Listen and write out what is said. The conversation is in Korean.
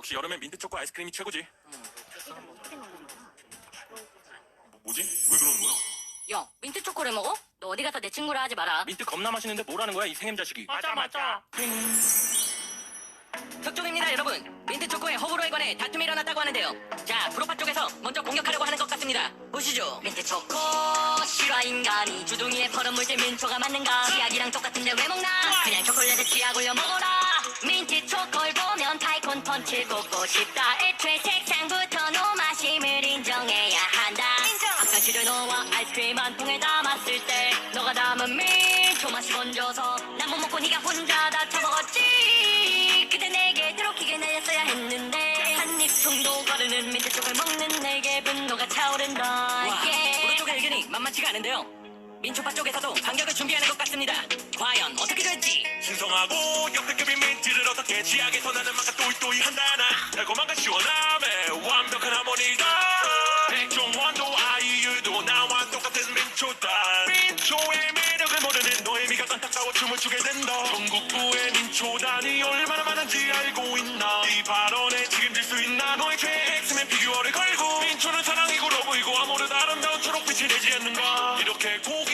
역시 여름엔 민트 초코 아이스크림이 최고지. 뭐, 뭐지? 왜 그러는 거야? 야, 민트 초코를 먹어? 너 어디 가서 내 친구라 하지 마라. 민트 겁나 맛있는데 뭐라는 거야 이 생hem 자식이. 맞아 맞아. 특종입니다, 여러분. 민트 초코의 호불호에 관해 다툼이 일어났다고 하는데요. 자, 프로파 쪽에서 먼저 공격하려고 하는 것 같습니다. 보시죠. 민트 초코 실화 인간이 주둥이에 퍼런 물질 민초가 맞는가? 치약이랑 똑같은데 왜 먹나? 그냥 초콜릿에 치약 올려 보면 꽂고 싶다. 애초에 색상부터 노마심을 인정해야 한다. 아까 시르노와 아이스크림 한 통에 담았을 때 너가 담은 민초 맛이 건져서 난 못 먹고 네가 혼자 다 처먹었지. 그때 내게 드롭킥을 날렸어야 했는데 한입 정도 거르는 민트 쪽을 먹는 내게 분노가 차오른다. 와, 예. 오른쪽의 의견이 만만치가 않은데요. 민초파 쪽에서도 반격을 준비하는 것 같습니다. 과연 어떻게. 신성하고 역대급인 민트를 어떻게 치약에서 나는 맛과 또이또이 한다나 달콤함과 시원함에 완벽한 하모니다 백종원도 아이유도 나와 똑같은 민초다 민초의 매력을 모르는 너의 미가 안타까워 춤을 추게 된다 전국구의 민초단이 얼마나 많은지 알고 있나. 이 발언에 책임질 수 있나? 너의 최애 엑스맨 피규어를 걸고 민초는 사랑이고 러브이고 아무래도 아름다운 초록빛이 되지 않는가? 이렇게 고